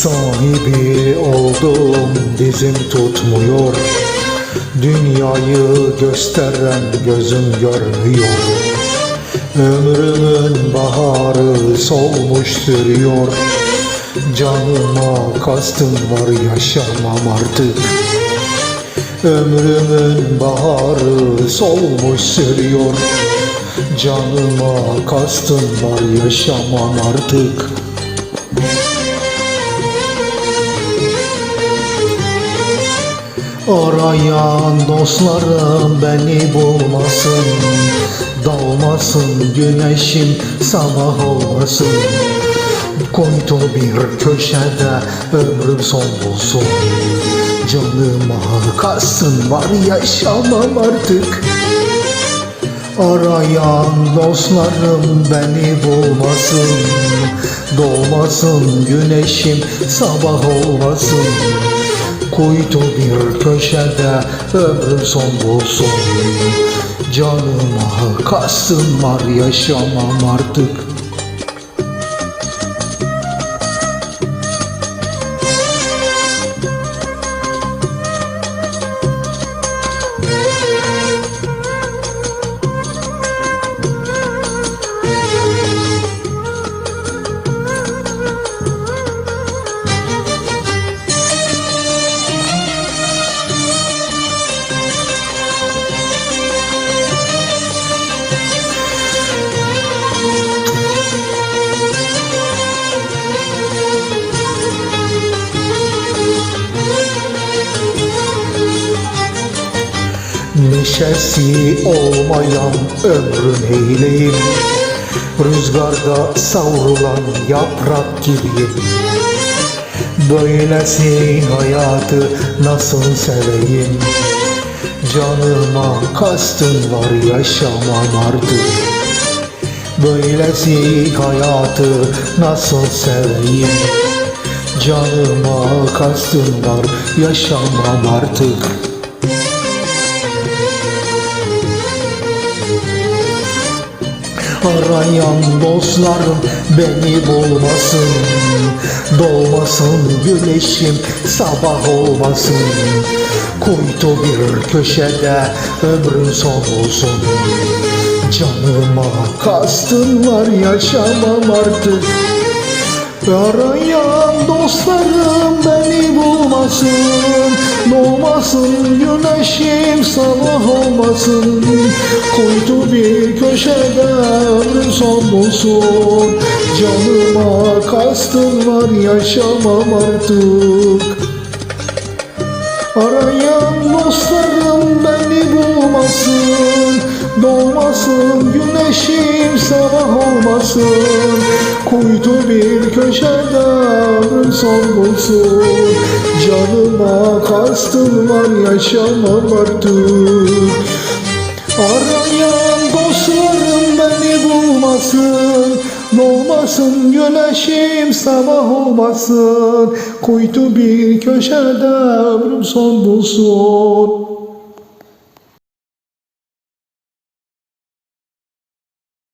Sahibi oldum dizim tutmuyor. Dünyayı gösteren gözüm görmüyor. Ömrümün baharı solmuş sürüyor. Canıma kastım var yaşamam artık. Ömrümün baharı solmuş sürüyor. Canıma kastım var yaşamam artık Arayan dostlarım beni bulmasın. Dalmasın güneşim sabah olmasın. Koydu bir köşede ömrüm son bulsun. Canıma kastın var yaşamam artık. Arayan dostlarım beni bulmasın. Doğmasın güneşim sabah olmasın Kuytu bir köşede ömrüm son bulsun. Canıma kastım var yaşamam artık Neşesi olmayan ömrüm eyleyim Rüzgarda savrulan yaprak gibiyim. Böylesi hayatı nasıl seveyim? Canıma kastın var yaşamam artık. Böylesi hayatı nasıl seveyim? Canıma kastın var yaşamam artık Arayan dostlarım beni bulmasın. Doğmasın güneşim sabah olmasın. Kuytu bir köşede ömrüm son olsun. Canıma kastın var yaşamam artık Arayan dostlarım beni bulmasın. Doğmasın güneşim sabah olmasın. Koydu bir köşede ömrüm son bulsun. Canıma kastın var yaşamam artık. Arayan dostlarım beni bulmasın Doğmasın güneşim sabah olmasın. Kuytu bir köşede ömrüm son bulsun. Canıma kastın var yaşamam artık. Arayan dostlarım beni bulmasın. Doğmasın güneşim sabah olmasın. Kuytu bir köşede ömrüm son bulsun